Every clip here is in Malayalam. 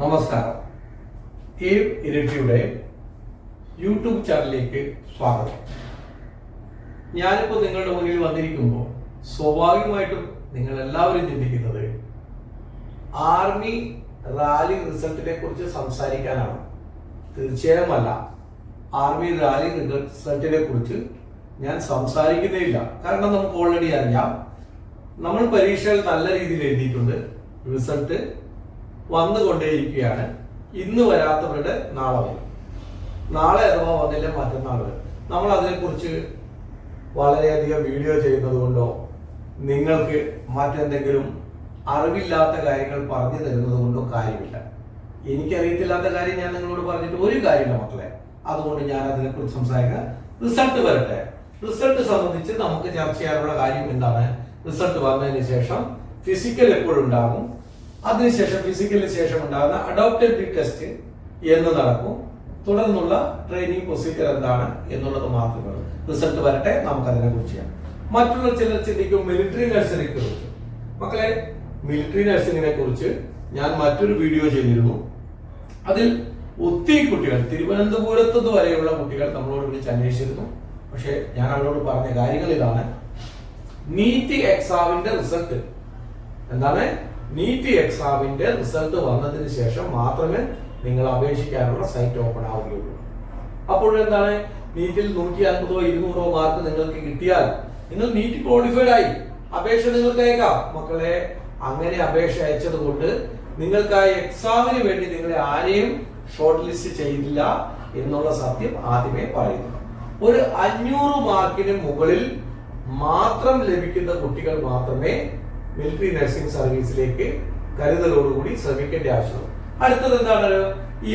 നമസ്കാരം. ഈ ഇരട്ടിയുടെ യൂട്യൂബ് ചാനലിലേക്ക് സ്വാഗതം. ഞാനിപ്പോൾ നിങ്ങളുടെ മുന്നിൽ വന്നിരിക്കുമ്പോൾ സ്വാഭാവികമായിട്ടും നിങ്ങൾ എല്ലാവരും ചിന്തിക്കുന്നത് ആർമി റാലി റിസൾട്ടിനെ കുറിച്ച് സംസാരിക്കാനാണ്. തീർച്ചയായും അല്ല ആർമി റാലി റിസൾട്ടിനെ കുറിച്ച് ഞാൻ സംസാരിക്കുന്നേയില്ല. കാരണം നമുക്ക് ഓൾറെഡി അറിയാം. നമ്മൾ പരീക്ഷകൾ നല്ല രീതിയിൽ എഴുതിയിട്ടുണ്ട്. റിസൾട്ട് വന്നുകൊണ്ടേയിരിക്കുകയാണ്. ഇന്ന് വരാത്തവരുടെ നാളെ വരും. നാളെ അഥവാ വന്നില്ല മറ്റന്നാൾ വരും. നമ്മൾ അതിനെക്കുറിച്ച് വളരെയധികം വീഡിയോ ചെയ്യുന്നത് കൊണ്ടോ നിങ്ങൾക്ക് മറ്റെന്തെങ്കിലും അറിവില്ലാത്ത കാര്യങ്ങൾ പറഞ്ഞു തരുന്നത് കൊണ്ടോ കാര്യമില്ല. എനിക്കറിയത്തില്ലാത്ത കാര്യം ഞാൻ നിങ്ങളോട് പറഞ്ഞിട്ട് ഒരു കാര്യമില്ല മക്കളെ. അതുകൊണ്ട് ഞാൻ അതിനെക്കുറിച്ച് സംസാരിക്കുക റിസൾട്ട് വരട്ടെ. റിസൾട്ട് സംബന്ധിച്ച് നമുക്ക് ചർച്ച ചെയ്യാനുള്ള കാര്യം എന്താണ്? റിസൾട്ട് വന്നതിന് ശേഷം ഫിസിക്കൽ എപ്പോഴുണ്ടാകും അതിനുശേഷം ഫിസിക്കലിന് ശേഷം ഉണ്ടാകുന്ന അഡോപ്റ്റബിൾ ടെസ്റ്റ് എന്ന് നടക്കും. തുടർന്നുള്ള ട്രെയിനിങ് പ്രൊസീജിയർ എന്താണ് എന്നുള്ളത് മാത്രമേ ഉള്ളൂ. റിസൾട്ട് വരട്ടെ നമുക്ക് അതിനെ കുറിച്ച് ചെയ്യാം. മറ്റുള്ള ചിലർ ചിന്തിക്കും മിലിറ്ററി നഴ്സിനെ കുറിച്ച്. മക്കളെ മിലിറ്ററി നഴ്സിംഗിനെ കുറിച്ച് ഞാൻ മറ്റൊരു വീഡിയോ ചെയ്തിരുന്നു. അതിൽ ഒത്തിരി കുട്ടികൾ തിരുവനന്തപുരത്ത് വരെയുള്ള കുട്ടികൾ നമ്മളോട് വിളിച്ച് അന്വേഷിച്ചിരുന്നു. പക്ഷെ ഞാൻ അവരോട് പറഞ്ഞ കാര്യങ്ങൾ ഇതാണ്. നീറ്റ് എക്സാമിന്റെ റിസൾട്ട് എന്താണ്? നീറ്റ് എക്സാമിന്റെ റിസൾട്ട് വന്നതിന് ശേഷം മാത്രമേ നിങ്ങൾ അപേക്ഷിക്കാനുള്ള സൈറ്റ് ഓപ്പൺ ആവുകയുള്ളൂ. അപ്പോഴെന്താണ് നീറ്റിൽ നൂറ്റി അൻപതോ ഇരുന്നൂറോ മാർക്ക് നിങ്ങൾക്ക് കിട്ടിയാൽ നിങ്ങൾ നീറ്റ് ക്വാളിഫൈഡ് ആയി. അപേക്ഷ നിങ്ങൾക്ക് അയക്കാം. മക്കളെ അങ്ങനെ അപേക്ഷ അയച്ചത് കൊണ്ട് നിങ്ങൾക്ക് ആ എക്സാമിന് വേണ്ടി നിങ്ങളെ ആരെയും ഷോർട്ട് ലിസ്റ്റ് ചെയ്തില്ല എന്നുള്ള സത്യം ആദ്യമേ പറയുന്നു. ഒരു അഞ്ഞൂറ് മാർക്കിന് മുകളിൽ മാത്രം ലഭിക്കുന്ന കുട്ടികൾ മാത്രമേ മിലിറ്ററി നഴ്സിംഗ് സർവീസിലേക്ക് കരുതലോടുകൂടി ശ്രമിക്കേണ്ട ആവശ്യം. അടുത്തത് എന്താണ്?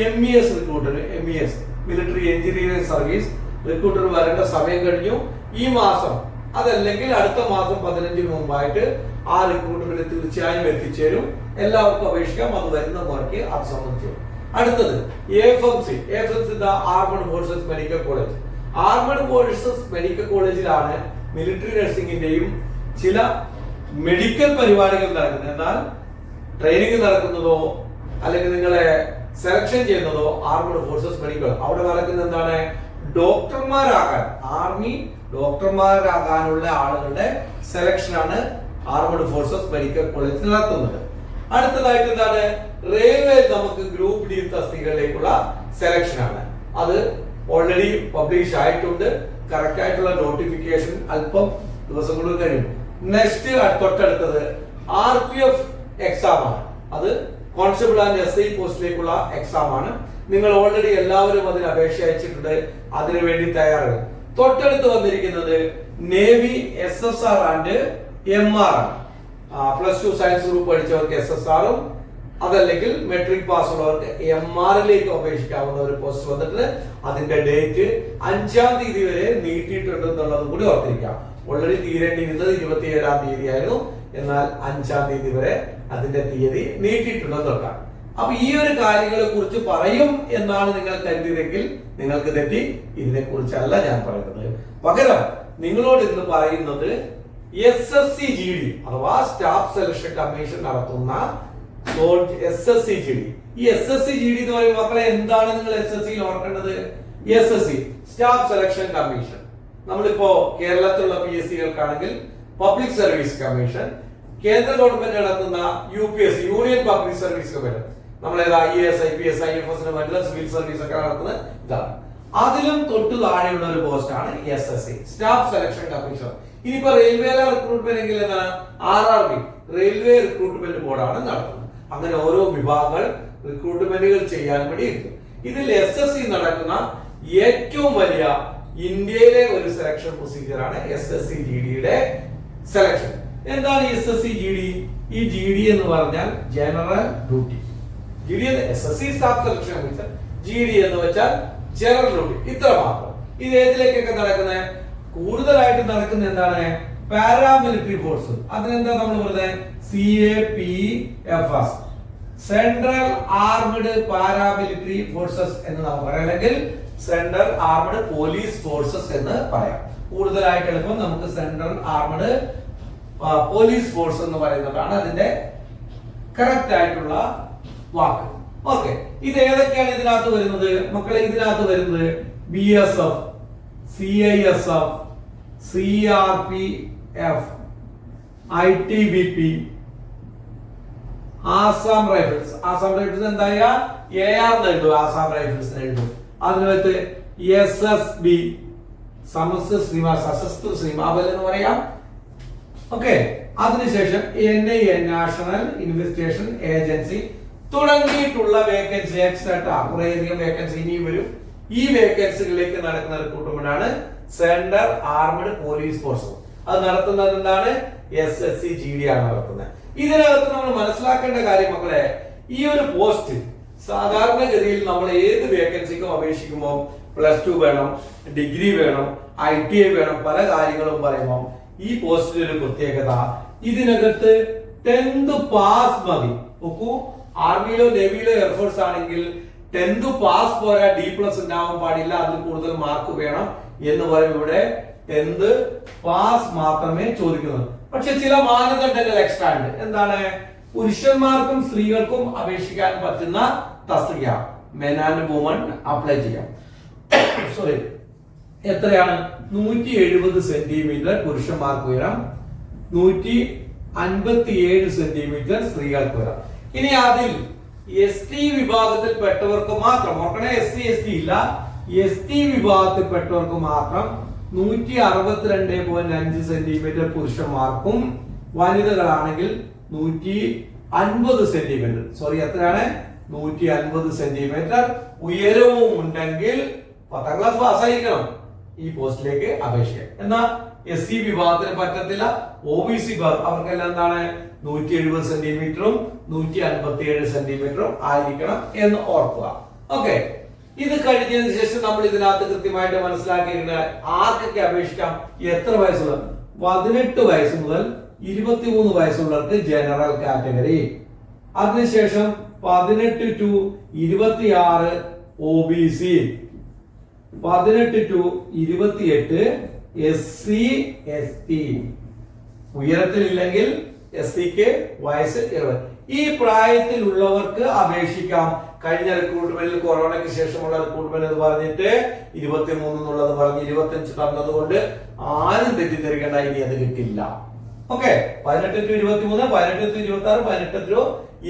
M E S recruiter M E S military engineering service recruiter വരേണ്ട സമയം കഴിഞ്ഞു. ഈ മാസം അതല്ലെങ്കിൽ അടുത്ത മാസം പതിനഞ്ചിന് മുമ്പായിട്ട് ആ റിക്രൂട്ട്മെന്റ് തീർച്ചയായും എത്തിച്ചേരും. എല്ലാവർക്കും അപേക്ഷിക്കാം അത് വരുന്ന മുറയ്ക്ക് അത് സംബന്ധിച്ചു അടുത്തത് F M C F M C armed forces medical college armed forces medical കോളേജിലാണ് മിലിറ്ററി നഴ്സിംഗിന്റെയും ചില മെഡിക്കൽ പരിപാടികൾ നടക്കുന്നത്. എന്നാൽ ട്രെയിനിങ് നടക്കുന്നതോ അല്ലെങ്കിൽ നിങ്ങളെ സെലക്ഷൻ ചെയ്യുന്നതോ ആർമഡ് ഫോഴ്സസ് മെഡിക്കൽ അവിടെ നടക്കുന്ന എന്താണ്? ഡോക്ടർമാരാകാൻ ആർമി ഡോക്ടർമാരാകാനുള്ള ആളുകളുടെ സെലക്ഷനാണ് ആർമഡ് ഫോഴ്സസ് മെഡിക്കൽ കോളേജ് നടത്തുന്നത്. അടുത്തതായിട്ട് എന്താണ്? റെയിൽവേ നമുക്ക് ഗ്രൂപ്പ് ഡി തസ്തികകളിലേക്കുള്ള സെലക്ഷനാണ് അത് ഓൾറെഡി പബ്ലിഷ് ആയിട്ടുണ്ട്. കറക്റ്റ് ആയിട്ടുള്ള നോട്ടിഫിക്കേഷൻ അല്പം ദിവസങ്ങളിൽ കഴിയും നെക്സ്റ്റ് തൊട്ടടുത്തത് ആർ പി എഫ് എക്സാം ആണ്. അത് കോൺസ്റ്റബിൾ ആൻഡ് എസ് ഐ പോസ്റ്റിലേക്കുള്ള എക്സാം ആണ്. നിങ്ങൾ ഓൾറെഡി എല്ലാവരും അതിന് അപേക്ഷ അയച്ചിട്ടുണ്ട്. അതിനുവേണ്ടി തയ്യാറാണ്. തൊട്ടടുത്ത് വന്നിരിക്കുന്നത് navy S S R and M R ആണ്. പ്ലസ് ടു സയൻസ് ഗ്രൂപ്പ് പഠിച്ചവർക്ക് എസ് എസ് ആറും അതല്ലെങ്കിൽ മെട്രിക് പാസ് ഉള്ളവർക്ക് എം ആറിലേക്ക് അപേക്ഷിക്കാവുന്ന ഒരു പോസ്റ്റ് വന്നിട്ട് അതിന്റെ ഡേറ്റ് അഞ്ചാം തീയതി വരെ നീട്ടിയിട്ടുണ്ട് എന്നുള്ളതും കൂടി ഓർത്തിരിക്കാം. ഓൾറെഡി തീരേണ്ടിയിരുന്നത് ഇരുപത്തി ഏഴാം തീയതി ആയിരുന്നു എന്നാൽ അഞ്ചാം തീയതി വരെ അതിന്റെ തീയതി നീട്ടിയിട്ടുണ്ടെന്ന് നോക്കാം അപ്പൊ ഈ ഒരു കാര്യങ്ങളെ കുറിച്ച് പറയും എന്നാണ് നിങ്ങൾ കരുതിയതെങ്കിൽ നിങ്ങൾക്ക് തെറ്റി. ഇതിനെ കുറിച്ചല്ല ഞാൻ പറയുന്നത്. പകരം നിങ്ങളോട് ഇന്ന് പറയുന്നത് S S C G D അഥവാ സ്റ്റാഫ് സെലക്ഷൻ കമ്മീഷൻ നടത്തുന്ന S S C G D ഈ S S C G D എന്ന് പറയുമ്പോൾ മക്കളെ എന്താണ് നിങ്ങൾ എസ് എസ് സിയിൽ ഓർക്കേണ്ടത്? S S C staff selection commission നമ്മളിപ്പോ കേരളത്തിലുള്ള പി എസ് സികൾക്കാണെങ്കിൽ പബ്ലിക് സർവീസ് കമ്മീഷൻ കേന്ദ്ര ഗവൺമെന്റ് നടത്തുന്ന U P S union public service commission നമ്മൾ ഏതാ I S I P S I F എസിന് സിവിൽ സർവീസ് ഒക്കെ നടത്തുന്നത് ഇതാണ്. അതിലും തൊട്ട് താഴെയുള്ള ഒരു പോസ്റ്റ് ആണ് S S C staff selection commission ഇനിയിപ്പോ റെയിൽവേ റിക്രൂട്ട്മെന്റ് എങ്കിൽ എന്താണ്? R R B railway recruitment ബോർഡാണ് നടത്തുന്നത്. അങ്ങനെ ഓരോ വിഭാഗങ്ങൾ റിക്രൂട്ട്മെന്റുകൾ ചെയ്യാൻ വേണ്ടി ഇരിക്കും ഇതിൽ എസ് എസ് സി നടക്കുന്ന ഏറ്റവും വലിയ ഇന്ത്യയിലെ ഒരു സെലക്ഷൻ പ്രൊസീജിയർ ആണ് എസ് എസ് സി ജി ഡിയുടെ സെലക്ഷൻ എന്താണ് S S C G D ഈ ജി ഡി എന്ന് പറഞ്ഞാൽ general duty G D S S C staff selection G D എന്ന് വെച്ചാൽ ജനറൽ ഡ്യൂട്ടി ഇത്ര മാത്രം. ഇത് ഏതിലേക്കൊക്കെ നടക്കുന്നത് കൂടുതലായിട്ട് നടക്കുന്ന എന്താണ്? പാരാമിലിറ്ററി ഫോഴ്സ് അതിനെന്താ നമ്മൾ പറയുന്നത് C A P F S central armed paramilitary forces എന്ന് നമുക്ക് പറയാം. അല്ലെങ്കിൽ സെൻട്രൽ ആർമഡ് പോലീസ് ഫോഴ്സസ് എന്ന് പറയാം. കൂടുതലായിട്ട് എളുപ്പം നമുക്ക് സെൻട്രൽ ആർമഡ് പോലീസ് ഫോഴ്സ് എന്ന് പറയുന്നതാണ് അതിന്റെ കറക്റ്റ് ആയിട്ടുള്ള വാക്ക്. ഓക്കെ ഇത് ഏതൊക്കെയാണ് ഇതിനകത്ത് വരുന്നത്? മക്കളെ ഇതിനകത്ത് വരുന്നത് B S F C I S F C R P F I T B P Assam Rifles Assam Rifles എന്തായ? A R എഴുതും ആസാം റൈഫിൾസ് എഴുതും. അതിനകത്ത് എസ് എസ് ബി സമസ്ത ശ്രീമാ സശസ്ത്ര ശ്രീമാബൽ എന്ന് പറയാം. ഓക്കെ അതിനുശേഷം N I A national investigation agency തുടങ്ങിയിട്ടുള്ള വേക്കൻസി എക്സെട്ര കുറേയധികം വേക്കൻസി ഇനിയും വരും. ഈ വേക്കൻസികളിലേക്ക് നടക്കുന്ന റിക്രൂട്ട്മെന്റ് ആണ് സെൻട്രൽ ആർമഡ് പോലീസ് ഫോഴ്സ് അത് നടത്തുന്നത് എന്താണ് S S C G D ആണ് നടത്തുന്നത്. ഇതിനകത്ത് നമ്മൾ മനസ്സിലാക്കേണ്ട കാര്യം മക്കളെ ഈ ഒരു പോസ്റ്റ് സാധാരണഗതിയിൽ നമ്മൾ ഏത് വേക്കൻസിക്കും അപേക്ഷിക്കുമ്പോൾ പ്ലസ് ടു വേണം ഡിഗ്രി വേണം ഐ ടി ഐ വേണം പല കാര്യങ്ങളും പറയുമ്പോൾ ഈ പോസ്റ്റിന് ഒരു പ്രത്യേകത ഇതിനകത്ത് ടെൻത്ത് പാസ് മതി. നോക്കൂ ആർമിയിലോ നേവിയിലോ എയർഫോഴ്സ് ആണെങ്കിൽ ടെൻത്ത് പാസ് പോരാ ഡി പ്ലസ് ഉണ്ടാവാൻ പാടില്ല അതിൽ കൂടുതൽ മാർക്ക് വേണം എന്ന് പറയും ഇവിടെ ടെൻത്ത് പാസ് മാത്രമേ ചോദിക്കുന്നുള്ളൂ പക്ഷെ ചില മാനദണ്ഡങ്ങൾ എക്സ്ട്രാ ഉണ്ട്. എന്താണ്? പുരുഷന്മാർക്കും സ്ത്രീകൾക്കും അപേക്ഷിക്കാൻ പറ്റുന്ന തസ്തിക. മെൻ ആൻഡ് വുമൺ അപ്ലൈ ചെയ്യാം. സോറി എത്രയാണ്? നൂറ്റി എഴുപത് സെന്റിമീറ്റർ പുരുഷന്മാർക്ക് ഉയരം നൂറ്റി അൻപത്തി ഏഴ് സെന്റിമീറ്റർ സ്ത്രീകൾക്ക് ഉയരം. ഇനി അതിൽ എസ് ടി വിഭാഗത്തിൽപ്പെട്ടവർക്ക് മാത്രം ഓർക്കണേ എസ് സി എസ് ടി ഇല്ല. എസ് ടി വിഭാഗത്തിൽപ്പെട്ടവർക്ക് മാത്രം നൂറ്റി അറുപത്തിരണ്ട് പോയിന്റ് അഞ്ച് സെന്റിമീറ്റർ പുരുഷന്മാർക്കും വനിതകളാണെങ്കിൽ നൂറ്റി അൻപത് സെന്റിമീറ്റർ സോറി എത്രയാണ്? നൂറ്റി അൻപത് സെന്റിമീറ്റർ ഉയരവും ഉണ്ടെങ്കിൽ പത്താം ക്ലാസ് പാസ്സായിരിക്കണം ഈ പോസ്റ്റിലേക്ക് അപേക്ഷിക്കാം എന്നാ എസ് സി വിഭാഗത്തിന് പറ്റത്തില്ല. ഒ ബി സി അവർക്കെല്ലാം എന്താണ്? നൂറ്റി എഴുപത് സെന്റിമീറ്ററും നൂറ്റി അൻപത്തി ഏഴ് സെന്റിമീറ്ററും ആയിരിക്കണം എന്ന് ഓർക്കുക. ഓക്കെ ഇത് കഴിഞ്ഞതിന് ശേഷം നമ്മൾ ഇതിനകത്ത് കൃത്യമായിട്ട് മനസ്സിലാക്കിയിരുന്ന ആർക്കൊക്കെ അപേക്ഷിക്കാം? എത്ര വയസ്സുള്ള പതിനെട്ട് വയസ്സ് മുതൽ ഇരുപത്തിമൂന്ന് വയസ്സുള്ളവർക്ക് ജനറൽ കാറ്റഗറി അതിനുശേഷം പതിനെട്ട് ടു ഇരുപത്തിയാറ് ഒ ബി സി പതിനെട്ട് ടു ഇരുപത്തിയെട്ട് എസ് സി എസ് ടി ഉയരത്തിലില്ലെങ്കിൽ എസ് സിക്ക് വയസ്സ് ഇരുപത്. ഈ പ്രായത്തിലുള്ളവർക്ക് അപേക്ഷിക്കാം. കഴിഞ്ഞ റിക്രൂട്ട്മെന്റിൽ കൊറോണയ്ക്ക് ശേഷമുള്ള റിക്രൂട്ട്മെന്റ് എന്ന് പറഞ്ഞിട്ട് ഇരുപത്തിമൂന്ന് എന്നുള്ളത് പറഞ്ഞ് ഇരുപത്തിയഞ്ച് തന്നതുകൊണ്ട് ആരും തെറ്റിദ്ധരിക്കേണ്ട ഇനി അത് കിട്ടില്ല. ഓക്കെ പതിനെട്ട് ടു ഇരുപത്തി മൂന്ന് പതിനെട്ട് ടു ഇരുപത്തി ആറ് പതിനെട്ട് ടു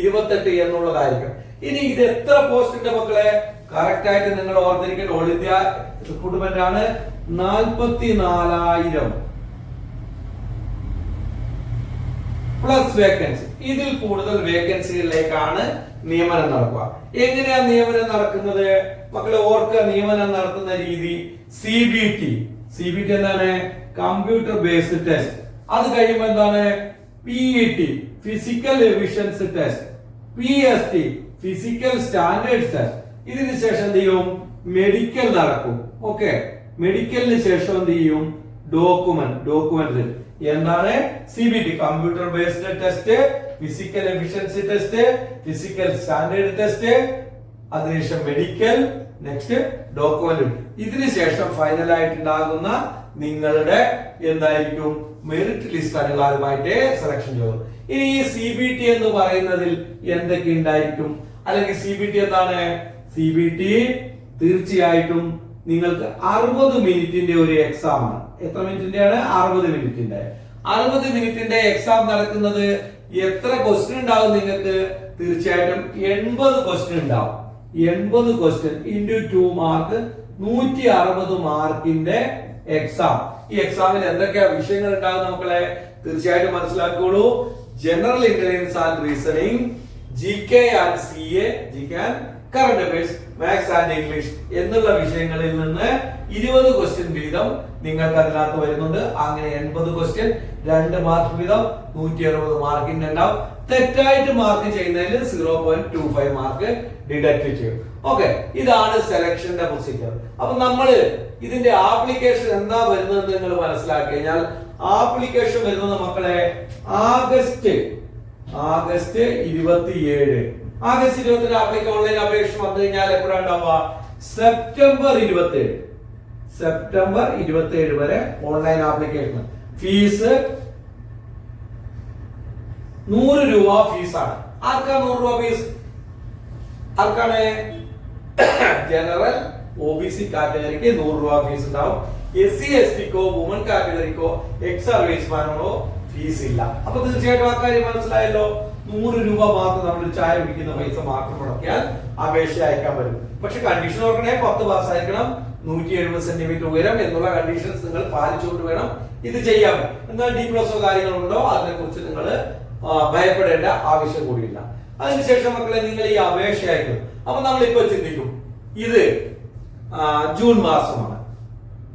ഇരുപത്തെട്ട് എന്നുള്ളതായിരിക്കും ഇനി ഇത് എത്ര പോസ്റ്റിന്റെ മക്കളെ? കറക്റ്റ് ആയിട്ട് നിങ്ങൾ ഓർത്തിരിക്കേണ്ട ഓൾ ഇന്ത്യ റിക്രൂട്ട്മെന്റ് ആണ് നാൽപ്പത്തി നാലായിരം പ്ലസ് വേക്കൻസി ഇതിൽ കൂടുതൽ വേക്കൻസികളിലേക്കാണ് നിയമനം നടക്കുക. എങ്ങനെയാണ് നിയമനം നടക്കുന്നത്? മക്കളെ ഓർക്കുക നിയമനം നടത്തുന്ന രീതി C B T C B T എന്താണ്? കമ്പ്യൂട്ടർ ബേസ്ഡ് ടെസ്റ്റ് അത് കഴിയുമ്പോൾ എന്താണ്? P E T physical efficiency test P S T physical standard test ഇതിന് ശേഷം എന്ത് ചെയ്യും? മെഡിക്കൽ നടക്കും. ഓക്കെ മെഡിക്കലിന് ശേഷം എന്ത് ചെയ്യും? ഡോക്യുമെന്റ് ഡോക്യുമെന്റ് എന്താണ്? C B T computer based test physical efficiency test physical standard test അതിനുശേഷം മെഡിക്കൽ നെക്സ്റ്റ് ഡോക്യുമെന്റ് ഇതിന് ശേഷം ഫൈനൽ ആയിട്ടുണ്ടാകുന്ന നിങ്ങളുടെ എന്തായിരിക്കും? മെറിറ്റ് ലിസ്റ്റ് അനുകാരമായിട്ട് സെലക്ഷൻ ചെയ്തു. ഇനി ഈ സി ബി ടി എന്ന് പറയുന്നതിൽ എന്തൊക്കെ ഉണ്ടായിരിക്കും? അല്ലെങ്കിൽ സി ബി ടി എന്താണ്? സി ബി ടി തീർച്ചയായിട്ടും നിങ്ങൾക്ക് അറുപത് മിനിറ്റിന്റെ ഒരു എക്സാം ആണ്. എത്ര മിനിറ്റിന്റെയാണ്? അറുപത് മിനിറ്റിന്റെ. അറുപത് മിനിറ്റിന്റെ എക്സാം നടക്കുന്നത് എത്ര ക്വസ്റ്റ്യൻ ഉണ്ടാവും നിങ്ങൾക്ക്? തീർച്ചയായിട്ടും എൺപത് ക്വസ്റ്റ്യൻ ഉണ്ടാവും. എൺപത് ക്വസ്റ്റ്യൻ ഇന്റു ടു മാർക്ക് നൂറ്റി അറുപത് മാർക്കിന്റെ എക്സാം ഈ എക്സാമിൽ എന്തൊക്കെയാ വിഷയങ്ങൾ ഉണ്ടാകും മക്കളെ? തീർച്ചയായിട്ടും മനസ്സിലാക്കുള്ളൂ general intelligence and reasoning G K and C A G K and current affairs maths and English എന്നുള്ള വിഷയങ്ങളിൽ നിന്ന് ഇരുപത് ക്വസ്റ്റ്യൻ വീതം നിങ്ങൾക്ക് അതിനകത്ത് വരുന്നുണ്ട്. അങ്ങനെ എൺപത് ക്വസ്റ്റ്യൻ രണ്ട് മാർക്ക് വീതം നൂറ്റി അറുപത് മാർക്കിന്റെ ഉണ്ടാവും തെറ്റായിട്ട് മാർക്ക് ചെയ്യുന്നതിൽ zero point two five mark deduct ചെയ്യും. ഓക്കെ ഇതാണ് സെലക്ഷന്റെ പ്രൊസീജിയർ അപ്പൊ നമ്മൾ ഇതിന്റെ ആപ്ലിക്കേഷൻ എന്താ വരുന്നത് നിങ്ങൾ മനസ്സിലാക്കി കഴിഞ്ഞാൽ ആപ്ലിക്കേഷൻ വരുന്നത് മക്കളെ ആഗസ്റ്റ് ആഗസ്റ്റ് ഇരുപത്തിയേഴ്. ആഗസ്റ്റ് ഇരുപത്തിന് ആപ്ലിക്ക ഓൺലൈൻ അപേക്ഷ വന്നു കഴിഞ്ഞാൽ എപ്പോഴാണ് ഉണ്ടാവുക? സെപ്റ്റംബർ ഇരുപത്തിയേഴ്. സെപ്റ്റംബർ ഇരുപത്തി ഏഴ് വരെ ഓൺലൈൻ ആപ്ലിക്കേഷൻ ഫീസ് നൂറ് രൂപ ഫീസാണ്. ആർക്കാ നൂറ് രൂപ ഫീസ്? ആർക്കാണ്? ജനറൽ ഒ ബി സി കാറ്റഗറിക്ക് നൂറ് രൂപ ഫീസ് ഉണ്ടാവും. എസ് സി എസ് ടിക്കോ വുമൺ കാറ്റഗറിക്കോ എക്സ് സർവീസ്മാനോ ഫീസ് ഇല്ല അപ്പൊ തീർച്ചയായിട്ടും ആ കാര്യം മനസ്സിലായല്ലോ. നൂറ് രൂപ മാത്രം നമ്മൾ ചായ കുടിക്കുന്ന പൈസ മാത്രം മുടക്കിയാൽ അപേക്ഷ അയക്കാൻ പറ്റും. പക്ഷെ കണ്ടീഷൻ നോക്കണേ പത്ത് പാസ്സായിരിക്കണം നൂറ്റി എഴുപത് സെന്റിമീറ്റർ ഉയരം എന്നുള്ള കണ്ടീഷൻസ് നിങ്ങൾ പാലിച്ചുകൊണ്ട് വേണം ഇത് ചെയ്യാൻ. എന്നാൽ ഡി പ്ലസോ കാര്യങ്ങളുണ്ടോ? അതിനെക്കുറിച്ച് നിങ്ങൾ ഭയപ്പെടേണ്ട ആവശ്യം കൂടിയില്ല. അതിനുശേഷം മക്കളെ നിങ്ങൾ ഈ അപേക്ഷ അയക്കും അപ്പൊ നമ്മൾ ഇപ്പൊ ചിന്തിക്കും. ഇത് ജൂൺ മാസമാണ്.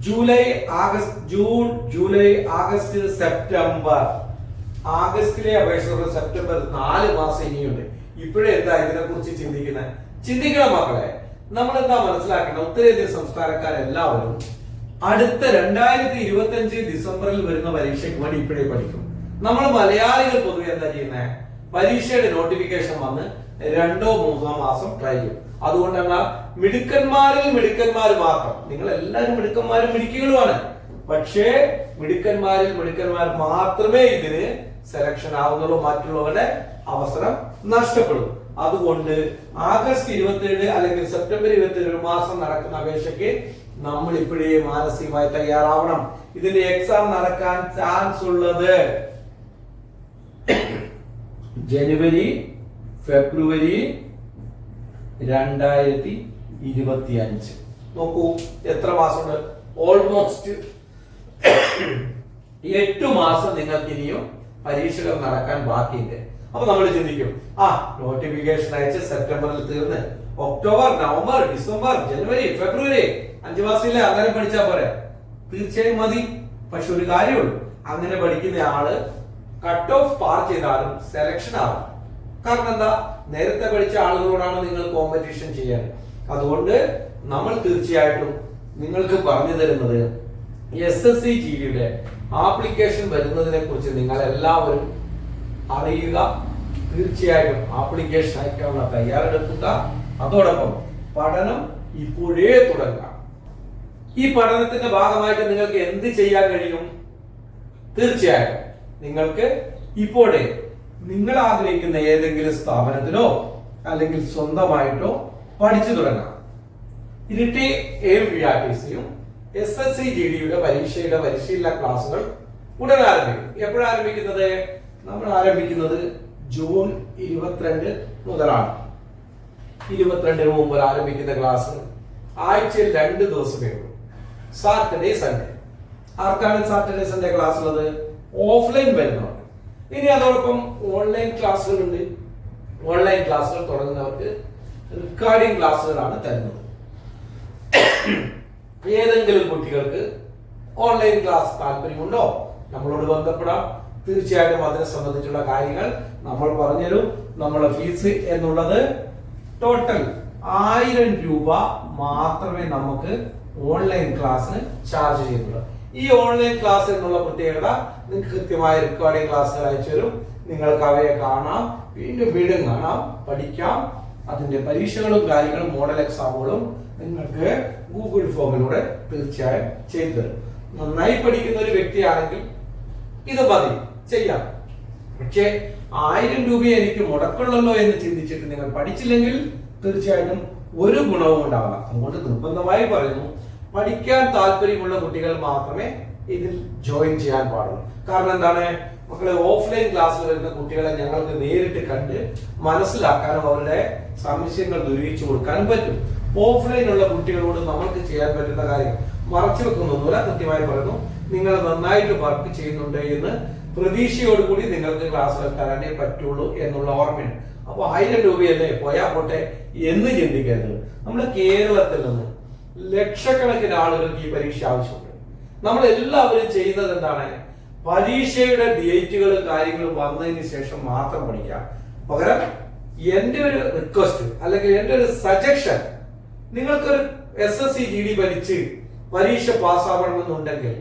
July August June July August September. ആഗസ്റ്റിലെ അപേക്ഷ സെപ്റ്റംബർ നാല് മാസം ഇനിയുണ്ട്. ഇപ്പോഴെന്താ ഇതിനെ കുറിച്ച് ചിന്തിക്കുന്നത് ചിന്തിക്കണം മക്കളെ. നമ്മൾ എന്താ മനസ്സിലാക്കേണ്ടത്? ഉത്തരേന്ത്യൻ സംസ്ഥാനക്കാരെല്ലാവരും അടുത്ത രണ്ടായിരത്തി ഇരുപത്തി അഞ്ച് ഡിസംബറിൽ വരുന്ന പരീക്ഷയ്ക്ക് വേണ്ടി ഇപ്പോഴേ പഠിക്കും. നമ്മൾ മലയാളികൾ പൊതുവെ എന്താ ചെയ്യുന്നത് പരീക്ഷയുടെ നോട്ടിഫിക്കേഷൻ വന്ന് രണ്ടോ മൂന്നോ മാസം ട്രൈ ചെയ്യും. അതുകൊണ്ടാണ് മിടുക്കന്മാരിൽ മിടുക്കന്മാർ മാത്രം. നിങ്ങൾ എല്ലാവരും മിടുക്കന്മാരും മിടുക്കികളുമാണ്. പക്ഷേ മിടുക്കന്മാരിൽ മിടുക്കന്മാർ മാത്രമേ ഇതിന് സെലക്ഷൻ ആവുന്നുള്ളൂ. മറ്റുള്ളവരുടെ അവസരം നഷ്ടപ്പെടും. അതുകൊണ്ട് ആഗസ്റ്റ് ഇരുപത്തിയേഴ് അല്ലെങ്കിൽ സെപ്റ്റംബർ ഇരുപത്തിയേഴ് ഒരു മാസം നടക്കുന്ന അപേക്ഷയ്ക്ക് നമ്മൾ ഇപ്പോഴേ മാനസികമായി തയ്യാറാവണം. ഇതിന്റെ എക്സാം നടക്കാൻ ചാൻസ് ഉള്ളത് ജനുവരി ഫെബ്രുവരി രണ്ടായിരത്തി ഇരുപത്തി അഞ്ച് നോക്കൂ എത്ര മാസമുണ്ട്? ഓൾമോസ്റ്റ് എട്ടു മാസം നിങ്ങൾക്ക് ഇനിയും പരീക്ഷകൾ നടക്കാൻ ബാക്കിയുണ്ട്. അപ്പൊ നമ്മൾ ചിന്തിക്കും ആ നോട്ടിഫിക്കേഷൻ അയച്ച് സെപ്റ്റംബറിൽ തീർന്ന്. October November December January February അഞ്ചു മാസത്തിലെ അങ്ങനെ പഠിച്ചാൽ പോരെ. തീർച്ചയായും മതി. പക്ഷെ ഒരു കാര്യമുള്ളൂ അങ്ങനെ പഠിക്കുന്ന ആൾ കട്ട് ഓഫ് പാർ ചെയ്താലും സെലക്ഷൻ ആവും. കാരണം എന്താ? നേരത്തെ പഠിച്ച ആളുകളോടാണ് നിങ്ങൾ കോമ്പറ്റീഷൻ ചെയ്യാൻ അതുകൊണ്ട് നമ്മൾ തീർച്ചയായിട്ടും നിങ്ങൾക്ക് പറഞ്ഞു തരുന്നത് എസ് എസ് സി ടി വിയുടെ ആപ്ലിക്കേഷൻ വരുന്നതിനെ കുറിച്ച് നിങ്ങൾ എല്ലാവരും അറിയുക. തീർച്ചയായിട്ടും ആപ്ലിക്കേഷൻ അയക്കാനുള്ള തയ്യാറെടുക്കുക. അതോടൊപ്പം പഠനം ഇപ്പോഴേ തുടങ്ങുക. ഈ പഠനത്തിന്റെ ഭാഗമായിട്ട് നിങ്ങൾക്ക് എന്ത് ചെയ്യാൻ കഴിയും? തീർച്ചയായും നിങ്ങൾക്ക് ഇപ്പോഴേ നിങ്ങൾ ആഗ്രഹിക്കുന്ന ഏതെങ്കിലും സ്ഥാപനത്തിലോ അല്ലെങ്കിൽ സ്വന്തമായിട്ടോ പഠിച്ചു തുടങ്ങാം. Iritty M V R T സിയും എസ് എസ് സി ജി ഡിയുടെ പരീക്ഷയുടെ പരിശീലന ക്ലാസുകൾ ഉടൻ ആരംഭിക്കും. എപ്പോഴാണ് ആരംഭിക്കുന്നത്? നമ്മൾ ആരംഭിക്കുന്നത് ജൂൺ ഇരുപത്തിരണ്ട് മുതലാണ്. ഇരുപത്തിരണ്ടിന് മുമ്പ് ആരംഭിക്കുന്ന ക്ലാസ് ആഴ്ചയിൽ രണ്ട് ദിവസമേ ഉള്ളൂ. സാറ്റർഡേ സൺഡേ ആർക്കാണ് സാറ്റർഡേ സൺഡേ ക്ലാസ് ഉള്ളത്? ഓഫ്ലൈൻ വരുന്നവർക്ക്. ഇനി അതോടൊപ്പം ഓൺലൈൻ ക്ലാസ്സുകളുണ്ട് ഓൺലൈൻ ക്ലാസ്സുകൾ തുടങ്ങുന്നവർക്ക് റെക്കോർഡിംഗ് ക്ലാസ്സുകളാണ് തരുന്നത്. ഏതെങ്കിലും കുട്ടികൾക്ക് ഓൺലൈൻ ക്ലാസ് താല്പര്യമുണ്ടോ? നമ്മളോട് ബന്ധപ്പെടാം. തീർച്ചയായിട്ടും അതിനെ സംബന്ധിച്ചുള്ള കാര്യങ്ങൾ നമ്മൾ പറഞ്ഞുതരും. നമ്മളെ ഫീസ് എന്നുള്ളത് ടോട്ടൽ ആയിരം രൂപ മാത്രമേ നമുക്ക് ഓൺലൈൻ ക്ലാസ്സിന് ചാർജ് ചെയ്യുന്നുള്ളൂ. ഈ ഓൺലൈൻ ക്ലാസ് എന്നുള്ള പ്രത്യേകത നിങ്ങൾക്ക് കൃത്യമായ റെക്കോർഡിംഗ് ക്ലാസ്സുകൾ അയച്ചു തരും. നിങ്ങൾക്ക് അവയെ കാണാം. വീണ്ടും വീണ്ടും കാണാം. പഠിക്കാം. അതിന്റെ പരീക്ഷകളും കാര്യങ്ങളും മോഡൽ എക്സാമുകളും നിങ്ങൾക്ക് ഗൂഗിൾ ഫോമിലൂടെ തീർച്ചയായും ചെയ്തു തരും. നന്നായി പഠിക്കുന്ന ഒരു വ്യക്തിയാണെങ്കിൽ ഇത് മതി. ചെയ്യാം. പക്ഷേ ആയിരം രൂപ എനിക്ക് മുടക്കുള്ളല്ലോ എന്ന് ചിന്തിച്ചിട്ട് നിങ്ങൾ പഠിച്ചില്ലെങ്കിൽ തീർച്ചയായിട്ടും ഒരു ഗുണവും ഉണ്ടാവില്ല. അതുകൊണ്ട് നിർബന്ധമായി പറയുന്നു പഠിക്കാൻ താല്പര്യമുള്ള കുട്ടികൾ മാത്രമേ ഇതിൽ ജോയിൻ ചെയ്യാൻ പാടുള്ളൂ. കാരണം എന്താണ്? മക്കളെ ഓഫ്ലൈൻ ക്ലാസ്സിൽ വരുന്ന കുട്ടികളെ ഞങ്ങൾക്ക് നേരിട്ട് കണ്ട് മനസ്സിലാക്കാനും അവരുടെ സംശയങ്ങൾ ദുരിച്ചു കൊടുക്കാനും പറ്റും. ഓഫ്ലൈൻ ഉള്ള കുട്ടികളോട് നമ്മൾക്ക് ചെയ്യാൻ പറ്റുന്ന കാര്യം മറച്ചു വെക്കുന്നൊന്നുമില്ല. കൃത്യമായി പറയുന്നു നിങ്ങൾ നന്നായിട്ട് വർക്ക് ചെയ്യുന്നുണ്ട് എന്ന് പ്രതീക്ഷയോടുകൂടി നിങ്ങൾക്ക് ക്ലാസ്സുകൾ തരാനേ പറ്റുള്ളൂ എന്നുള്ള ഓർമ്മയാണ് അപ്പൊ ആയിരം രൂപയല്ലേ? പോയാ പോട്ടെ എന്ന് ചിന്തിക്കരുത്. നമ്മൾ കേരളത്തിൽ നിന്ന് ലക്ഷക്കണക്കിന് ആളുകൾക്ക് ഈ പരീക്ഷ ആവശ്യമുണ്ട്. നമ്മൾ എല്ലാവരും ചെയ്യുന്നത് എന്താണ്? പരീക്ഷയുടെ ഡേറ്റുകൾ കാര്യങ്ങൾ വന്നതിന് ശേഷം മാത്രം പഠിക്കാം പകരം എന്റെ ഒരു റിക്വസ്റ്റ് അല്ലെങ്കിൽ എന്റെ ഒരു സജഷൻ നിങ്ങൾക്കൊരു S S C G D പഠിച്ച് പരീക്ഷ പാസ്സാവണമെന്നുണ്ടെങ്കിൽ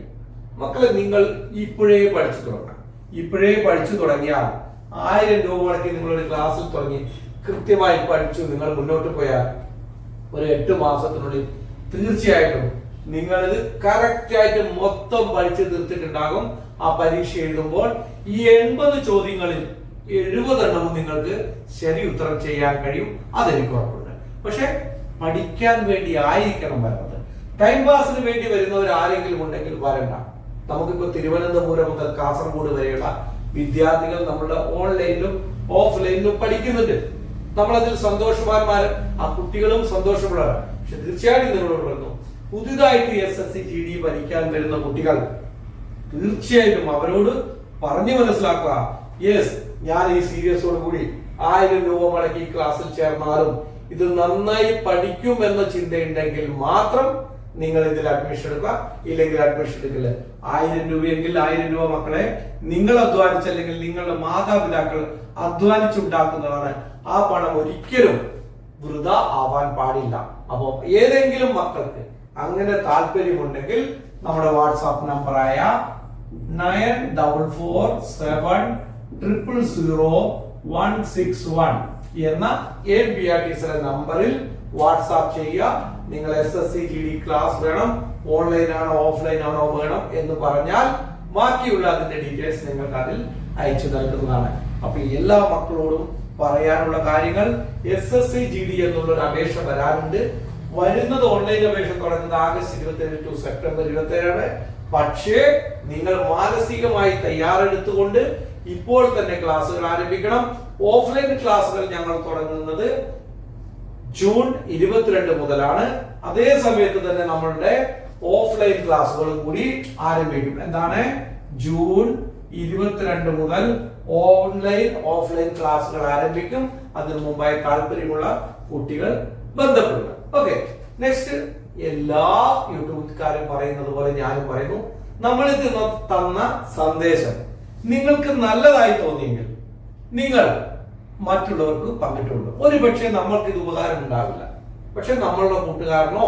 മക്കളെ നിങ്ങൾ ഇപ്പോഴേ പഠിച്ചു തുടങ്ങണം ഇപ്പോഴേ പഠിച്ചു തുടങ്ങിയാൽ ആയിരം രൂപ മുടക്കി നിങ്ങളൊരു ക്ലാസ്സിൽ തുടങ്ങി കൃത്യമായി പഠിച്ചു നിങ്ങൾ മുന്നോട്ട് പോയാൽ ഒരു എട്ട് മാസത്തിനുള്ളിൽ തീർച്ചയായിട്ടും നിങ്ങൾ ഇത് കറക്റ്റായിട്ട് മൊത്തം പഠിച്ചു തീർത്തിട്ടുണ്ടാകും. ആ പരീക്ഷ എഴുതുമ്പോൾ ഈ എൺപത് ചോദ്യങ്ങളിൽ എഴുപതെണ്ണവും നിങ്ങൾക്ക് ശരി ഉത്തരം ചെയ്യാൻ കഴിയും. അതെനിക്ക് ഉറപ്പുണ്ട്. പക്ഷെ പഠിക്കാൻ വേണ്ടി ആയിരിക്കണം വരുന്നത് ടൈം പാസിന് വേണ്ടി വരുന്നവർ ആരെങ്കിലും ഉണ്ടെങ്കിൽ വരണ്ട. നമുക്കിപ്പോ തിരുവനന്തപുരം മുതൽ കാസർഗോഡ് വരെയുള്ള വിദ്യാർത്ഥികൾ നമ്മളുടെ ഓൺലൈനിലും ഓഫ്ലൈനിലും പഠിക്കുന്നുണ്ട്. നമ്മളതിൽ സന്തോഷവാന്മാര് ആ കുട്ടികളും സന്തോഷമുള്ളവരാണ് പക്ഷെ തീർച്ചയായിട്ടും നിങ്ങളോട് പറഞ്ഞു പുതുതായിട്ട് S S C G D പഠിക്കാൻ വരുന്ന കുട്ടികൾ തീർച്ചയായിട്ടും അവരോട് പറഞ്ഞു മനസ്സിലാക്കുക. യെസ് ഞാൻ ഈ സീരിയസോട് കൂടി ആയിരം രൂപ മുടക്കി ക്ലാസ്സിൽ ചേർന്നാലും ഇത് നന്നായി പഠിക്കും എന്ന ചിന്തയുണ്ടെങ്കിൽ മാത്രം നിങ്ങൾ ഇതിൽ അഡ്മിഷൻ എടുക്കുക. ഇല്ലെങ്കിൽ അഡ്മിഷൻ എടുക്കില്ല. ആയിരം രൂപയെങ്കിൽ ആയിരം രൂപ മക്കളെ നിങ്ങൾ അധ്വാനിച്ചല്ലെങ്കിൽ നിങ്ങളുടെ മാതാപിതാക്കൾ അധ്വാനിച്ചുണ്ടാക്കുന്നതാണ്. ആ പണം ഒരിക്കലും വൃത ആവാൻ പാടില്ല. അപ്പോൾ ഏതെങ്കിലും മക്കൾക്ക് അങ്ങനെ താല്പര്യമുണ്ടെങ്കിൽ നമ്മുടെ വാട്സാപ്പ് നമ്പറായ nine double four seven triple zero one six one എന്ന എ ബി ആർ ടി സിയുടെ നമ്പറിൽ വാട്സാപ്പ് ചെയ്യുക. നിങ്ങൾ S S C G D class വേണം ഓൺലൈൻ ആണോ ഓഫ്ലൈൻ ആണോ വേണം എന്ന് പറഞ്ഞാൽ ബാക്കിയുള്ള അതിന്റെ ഡീറ്റെയിൽസ് നിങ്ങൾക്ക് അതിൽ അയച്ചു നൽകുന്നതാണ്. അപ്പൊ എല്ലാ മക്കളോടും പറയാനുള്ള കാര്യങ്ങൾ S S C G D എന്നുള്ളൊരു അപേക്ഷ വരാനുണ്ട്. വരുന്നത് ഓൺലൈൻ അപേക്ഷ തുടങ്ങുന്നത് ആഗസ്റ്റ് ഇരുപത്തി ഏഴ് ടു സെപ്റ്റംബർ ഇരുപത്തി ഏഴാണ് പക്ഷേ നിങ്ങൾ മാനസികമായി തയ്യാറെടുത്തുകൊണ്ട് ഇപ്പോൾ തന്നെ ക്ലാസ്സുകൾ ആരംഭിക്കണം. ഓഫ്ലൈൻ ക്ലാസ്സുകൾ ഞങ്ങൾ തുടങ്ങുന്നത് ജൂൺ ഇരുപത്തിരണ്ട് മുതലാണ്. അതേ സമയത്ത് തന്നെ നമ്മളുടെ ഓഫ്ലൈൻ ക്ലാസ്സുകൾ കൂടി ആരംഭിക്കും. എന്താണ്? ജൂൺ ഇരുപത്തിരണ്ട് മുതൽ ഓൺലൈൻ ഓഫ്ലൈൻ ക്ലാസ്സുകൾ ആരംഭിക്കും. അതിനു മുമ്പായി താല്പര്യമുള്ള കുട്ടികൾ ബന്ധപ്പെടുക. ഓക്കെ. നെക്സ്റ്റ് എല്ലാ യൂട്യൂബുകാരും പറയുന്നത് പോലെ ഞാനും പറയുന്നു. നമ്മൾ തന്ന സന്ദേശം നിങ്ങൾക്ക് നല്ലതായി തോന്നിയെങ്കിൽ നിങ്ങൾ മറ്റുള്ളവർക്ക് പങ്കിട്ടുണ്ട് ഒരു പക്ഷേ നമ്മൾക്ക് ഇത് ഉപകാരം ഉണ്ടാവില്ല. പക്ഷെ നമ്മളുടെ കൂട്ടുകാരനോ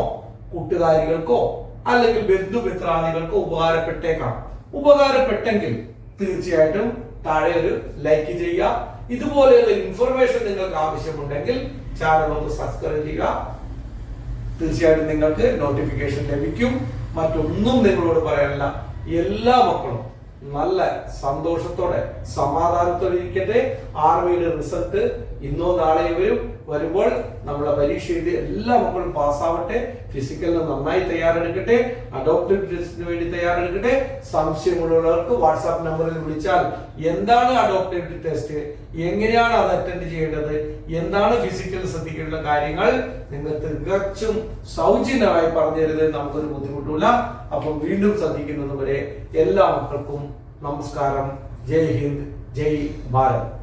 കൂട്ടുകാരികൾക്കോ അല്ലെങ്കിൽ ബന്ധുമിത്രാദികൾക്കോ ഉപകാരപ്പെട്ടേക്കാം. ഉപകാരപ്പെട്ടെങ്കിൽ തീർച്ചയായിട്ടും താഴെ ഒരു ലൈക്ക് ചെയ്യുക. ഇതുപോലെയുള്ള ഇൻഫർമേഷൻ നിങ്ങൾക്ക് ആവശ്യമുണ്ടെങ്കിൽ ചാനൽ ഒന്ന് സബ്സ്ക്രൈബ് ചെയ്യുക. തീർച്ചയായിട്ടും നിങ്ങൾക്ക് നോട്ടിഫിക്കേഷൻ ലഭിക്കും. മറ്റൊന്നും നിങ്ങളോട് പറയാനില്ല. എല്ലാ മക്കളും നല്ല സന്തോഷത്തോടെ സമാധാനത്തോടെ ഇരിക്കട്ടെ. ആർമിയുടെ റിസൾട്ട് ഇന്നോ നാളെയോ വരും. വരുമ്പോൾ നമ്മളെ പരീക്ഷ എഴുതി എല്ലാ മക്കളും പാസ്സാവട്ടെ ഫിസിക്കലിന് നന്നായി തയ്യാറെടുക്കട്ടെ അഡോപ്റ്റഡ് ടെസ്റ്റിന് വേണ്ടി തയ്യാറെടുക്കട്ടെ. സംശയമുള്ളവർക്ക് വാട്സാപ്പ് നമ്പറിൽ വിളിച്ചാൽ എന്താണ് അഡോപ്റ്റഡ് ടെസ്റ്റ് എങ്ങനെയാണ് അത് അറ്റൻഡ് ചെയ്യേണ്ടത്? എന്താണ് ഫിസിക്കൽ ശ്രദ്ധിക്കേണ്ട കാര്യങ്ങൾ? നിങ്ങൾ തികച്ചും സൗജന്യമായി പറഞ്ഞു തരുന്നത് നമുക്കൊരു ബുദ്ധിമുട്ടില്ല അപ്പം വീണ്ടും ശ്രദ്ധിക്കുന്നത് വരെ എല്ലാ മക്കൾക്കും നമസ്കാരം. ജയ് ഹിന്ദ് ജയ് ഭാരത്.